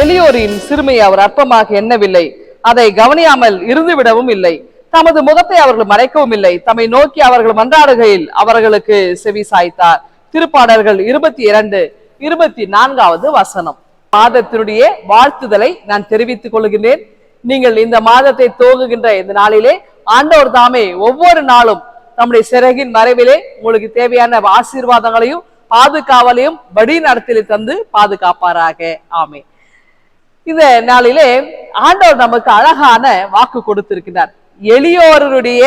எளியோரின் சிறுமையை அவர் அற்பமாக எண்ணவில்லை. அதை கவனியாமல் இருந்து விடவும் இல்லை. தமது முகத்தை அவர்கள் மறைக்கவும் இல்லை. தம்மை நோக்கி அவர்கள் மன்றாடுகையில் அவர்களுக்கு செவி சாய்த்தார். திருப்பாடல்கள் இருபத்தி இரண்டு இருபத்தி நான்காவது வசனம். மாதத்தினுடைய வாழ்த்துதலை நான் தெரிவித்துக் கொள்கின்றேன். நீங்கள் இந்த மாதத்தை துவங்குகின்ற இந்த நாளிலே ஆண்டவர் தாமே ஒவ்வொரு நாளும் நம்முடைய சிறகின் மறைவிலே உங்களுக்கு தேவையான ஆசீர்வாதங்களையும் பாதுகாவலையும் வழி நடத்திலே தந்து பாதுகாப்பாராக. ஆமே இந்த நாளிலே ஆண்டவர் நமக்கு அழகான வாக்கு கொடுத்திருக்கிறார். எளியோருடைய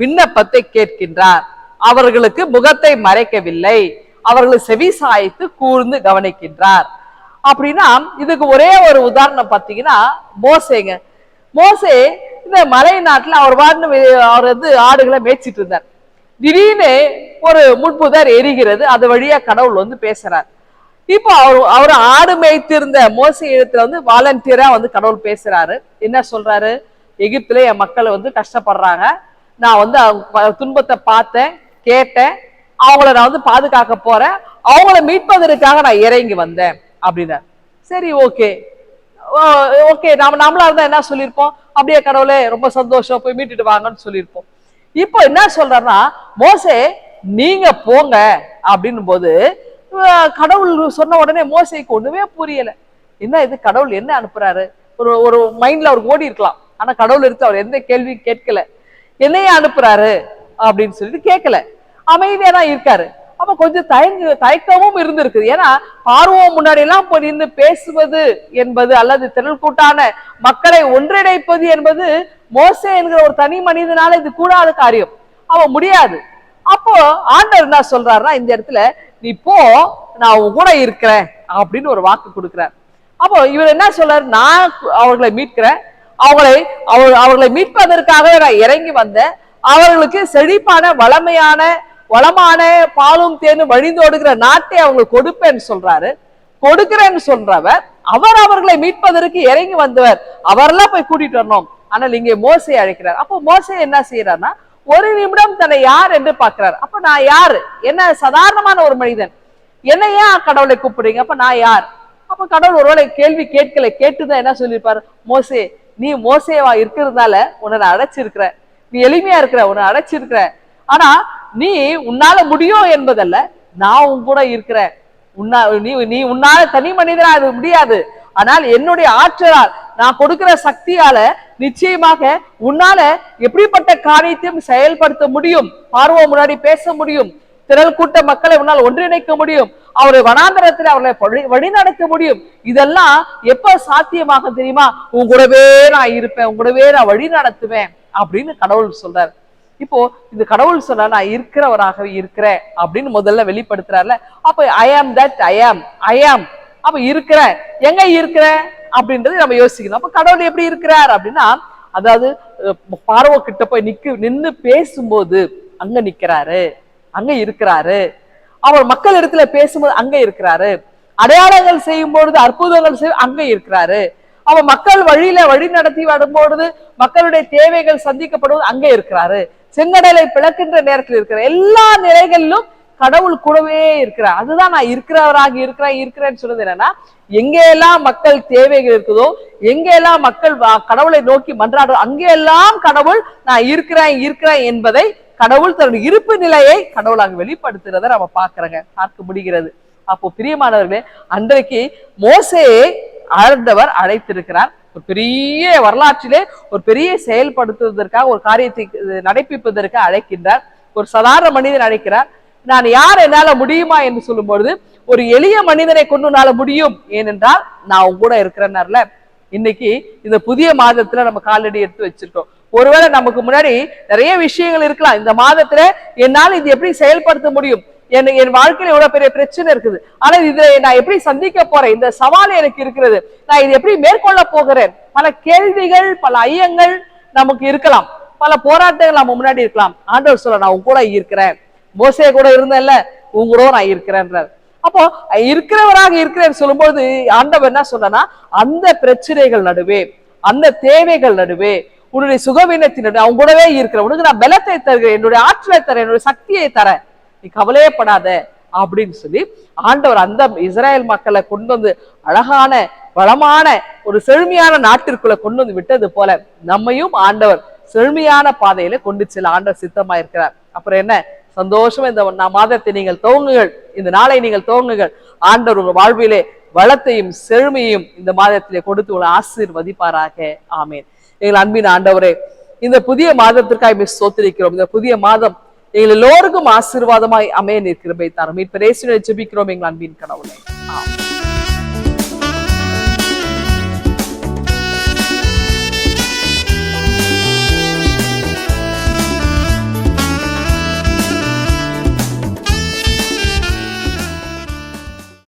விண்ணப்பத்தை கேட்கின்றார். அவர்களுக்கு முகத்தை மறைக்கவில்லை. அவர்களை செவி சாய்த்து கூர்ந்து கவனிக்கின்றார். அப்படின்னா இதுக்கு ஒரே ஒரு உதாரணம் பார்த்தீங்கன்னா மோசேங்க. மோசே இந்த மலை நாட்டுல அவர் வாட்டு அவர் வந்து ஆடுகளை மேய்ச்சிட்டு இருந்தார். திடீர்னு ஒரு முட்புதர் எரிகிறது. அது வழியா கடவுள் வந்து பேசுறார். இப்போ அவர் அவர் ஆடு மேய்த்திருந்த மோசி இடத்துல வந்து வாலண்டியரா வந்து கடவுள் பேசுறாரு. என்ன சொல்றாரு? எகிப்துல என் மக்கள் வந்து கஷ்டப்படுறாங்க. நான் வந்து அவங்க துன்பத்தை பார்த்தேன் கேட்டேன். அவங்கள நான் வந்து பாதுகாக்க போறேன். அவங்கள மீட்பதற்காக நான் இறங்கி வந்தேன் அப்படின்னாரு சரி ஓகே. ஓகே நாம நம்மளா இருந்தா என்ன சொல்லியிருப்போம்? அப்படியே கடவுளே ரொம்ப சந்தோஷம் போய் மீட்டுட்டு வாங்கன்னு சொல்லியிருப்போம். இப்போ என்ன சொல்றாருன்னா மோசே நீங்க போங்க. அப்படின்னும் போது கடவுள் சொன்ன உடனே மோசைக்கு ஒண்ணுமே புரியல. என்ன இது கடவுள் என்ன அனுப்புறாரு? ஒரு ஒரு மைண்ட்ல அவருக்கு ஓடி இருக்கலாம். ஆனா கடவுள் எடுத்து அவர் எந்த கேள்வியும் கேட்கல. என்னைய அனுப்புறாரு? அப்படின்னு சொல்லிட்டு கேட்கல. அமைதியா தான் இருக்காரு. அப்ப கொஞ்சம் தயங்கு தயக்கமும் இருந்திருக்குது. ஏன்னா பார்வோம் முன்னாடி எல்லாம் போய் நின்று பேசுவது என்பது அல்லது திரள் கூட்டான மக்களை ஒன்றிணைப்பது என்பது மோசே என்கிற ஒரு தனி மனிதனால இது கூடாத காரியம். அவன் முடியாது. அப்போ ஆண்டவர் என்ன சொல்றாருன்னா இந்த இடத்துல நீ போ நான் உன் கூட இருக்கிறேன் அப்படின்னு ஒரு வாக்கு கொடுக்குறார். அப்போ இவர் என்ன சொல்றாரு? நான் அவர்களை மீட்கிறேன். அவர்களை அவர் அவர்களை மீட்பதற்காக நான் இறங்கி வந்தேன். அவர்களுக்கு செழிப்பான வளமையான வளமான பாலும் தேனும் வழிந்தோடுகிற நாட்டை அவங்களுக்கு கொடுப்பேன்னு சொல்றாரு. கொடுக்கிறேன்னு சொல்றவர் அவர் அவர்களை மீட்பதற்கு இறங்கி வந்தவர். அவரெல்லாம் போய் கூட்டிட்டு வரணும். ஆனால் இங்கே மோசையை அழைக்கிறார். அப்போ மோசை என்ன செய்யறாருன்னா ஒரு நிமிடம் தன்னை யார் என்று பார்க்கிறார். அப்ப நான் யாரு? என்ன சாதாரணமான ஒரு மனிதன். என்ன ஏன் கடவுளை கூப்பிடுறீங்க? அப்ப நான் யார்? அப்ப கடவுள் ஒருவேளை கேள்வி கேட்கல கேட்டுதான் என்ன சொல்லியிருப்பாரு? மோசே நீ மோசேவா இருக்கிறதுனால உன்னை அடைச்சிருக்கிற நீ எளிமையா இருக்கிற உன்னை அடைச்சிருக்கிற ஆனா நீ உன்னால முடியும் என்பதல்ல நான் உன் கூட இருக்கிறேன். உன்னா நீ நீ உன்னால தனி மனிதனா அது முடியாது. ஆனால் என்னுடைய ஆற்றலால் நான் கொடுக்கிற சக்தியால நிச்சயமாக உன்னால எப்படிப்பட்ட காரியத்தையும் செயல்படுத்த முடியும்? பார்வ முன்னாடி பேச முடியும். திரள் கூட்ட மக்களை உன்னால் ஒன்றிணைக்க முடியும். அவரை வனாந்தரத்தில் அவர்களை வழி வழிநடத்த முடியும். இதெல்லாம் எப்ப சாத்தியமாக தெரியுமா? உன் கூடவே நான் இருப்பேன் உன் கூடவே நான் வழி நடத்துவேன் அப்படின்னு கடவுள் சொல்றாரு. இப்போ இந்த கடவுள் சொன்னா நான் இருக்கிறவராகவே இருக்கிறேன் அப்படின்னு முதல்ல வெளிப்படுத்துறாருல. அப்ப ஐ ஆம் தட் ஐ ஆம் ஐ ஆம் அப்ப இருக்கிற எங்க இருக்கிறேன்? அப்படின்றது நம்ம யோசிக்கணும். அப்ப கடவுள் எப்படி இருக்கிறார் அப்படின்னா அதாவது பார்வ கிட்ட போய் நிக்க நின்னு பேசும்போது அங்க நிக்கிறாரு அங்க இருக்கிறாரு. அவர் மக்கள் இடத்துல பேசும்போது அங்க இருக்கிறாரு. அடையாளங்கள் செய்யும் பொழுது அற்புதங்கள் செய்யும் அங்க இருக்கிறாரு. அவன் மக்கள் வழியில வழி நடத்தி வரும்பொழுது மக்களுடைய தேவைகள் சந்திக்கப்படுவது அங்க இருக்கிறாரு. செங்கடலை பிளக்கின்ற நேரத்தில் இருக்கிற எல்லா நிலைகளிலும் கடவுள் கூடவே இருக்கிறார். அதுதான் நான் இருக்கிறவராக இருக்கிறேன் இருக்கிறேன்னு சொல்றது என்னன்னா எங்கெல்லாம் மக்கள் தேவைகள் இருக்குதோ எங்கெல்லாம் மக்கள் கடவுளை நோக்கி மன்றாடுறோம் அங்கெல்லாம் கடவுள் நான் இருக்கிறேன் இருக்கிறேன் என்பதை கடவுள் தன்னுடைய இருப்பு நிலையை கடவுளாக வெளிப்படுத்துறதை நம்ம பார்க்கிறோங்க. பார்க்க முடிகிறது. அப்போ பிரியமானவர்களே அன்றைக்கு மோசையை ஆண்டவர் அழைத்திருக்கிறார் ஒரு பெரிய வரலாற்றிலே ஒரு பெரிய செயல்படுத்துவதற்காக ஒரு காரியத்தை நடைபிப்பதற்கு அழைக்கின்றார். ஒரு சாதாரண மனிதன் அழைக்கிறார். நான் யார் என்னால முடியுமா என்று சொல்லும்பொழுது ஒரு எளிய மனிதனை கொண்டு உன்னால முடியும். ஏனென்றால் நான் உங்க கூட இருக்கிறேன்னார்ல. இன்னைக்கு இந்த புதிய மாதத்துல நம்ம காலடி எடுத்து வச்சிருக்கோம். ஒருவேளை நமக்கு முன்னாடி நிறைய விஷயங்கள் இருக்கலாம். இந்த மாதத்துல என்னால் இது எப்படி செயல்படுத்த முடியும்? என் என் வாழ்க்கையில எவ்வளவு பெரிய பிரச்சனை இருக்குது. ஆனா இதை நான் எப்படி சந்திக்க போறேன்? இந்த சவால் எனக்கு இருக்கிறது. நான் இதை எப்படி மேற்கொள்ள போகிறேன்? பல கேள்விகள் பல ஐயங்கள் நமக்கு இருக்கலாம். பல போராட்டங்கள் நம்ம முன்னாடி இருக்கலாம். ஆண்டவர் சொல்ல நான் உன் கூட இருக்கிறேன். மோசே கூட இருந்தேன்ல உங்களோட நான் இருக்கிறேன்றார். அப்போ இருக்கிறவராக இருக்கிறேன்னு சொல்லும்போது ஆண்டவர் என்ன சொல்றனா அந்த பிரச்சனைகள் நடுவே அந்த தேவைகள் நடுவே உன்னுடைய சுகவீனத்தின் நடுவே அவங்க கூடவே இருக்கிற உனக்கு நான் பலத்தை தருகிறேன் என்னுடைய ஆற்றலை தரேன் என்னுடைய சக்தியை தரேன். நீ கவலையப்படாத அப்படின்னு சொல்லி ஆண்டவர் அந்த இஸ்ரேல் மக்களை கொண்டு வந்து அழகான வளமான ஒரு செழுமையான நாட்டிற்குள்ள கொண்டு வந்து விட்டது போல நம்மையும் ஆண்டவர் செழுமையான பாதையில கொண்டு செல்ல ஆண்டவர் சித்தமா இருக்கிறார் அப்புறம் என்ன? சந்தோஷம் இந்த மாதத்தை நீங்கள் துவங்குங்கள். இந்த நாளை நீங்கள் துவங்குங்கள். ஆண்டவர் உங்கள் வாழ்விலே வளத்தையும் செழுமையும் இந்த மாதத்திலே கொடுத்து உங்களை ஆசீர்வதிப்பாராக. ஆமேன். எங்கள் அன்பின் ஆண்டவரே இந்த புதிய மாதத்திற்காக மிஸ் சோத்திருக்கிறோம் இந்த புதிய மாதம் எங்கள் எல்லோருக்கும் ஆசீர்வாதமாய் அமைய நிற்கிறபை தரும். மீட்பரேசுவை ஜெபிக்கிறோம் எங்கள் அன்பின் கடவுளை ஆமாம்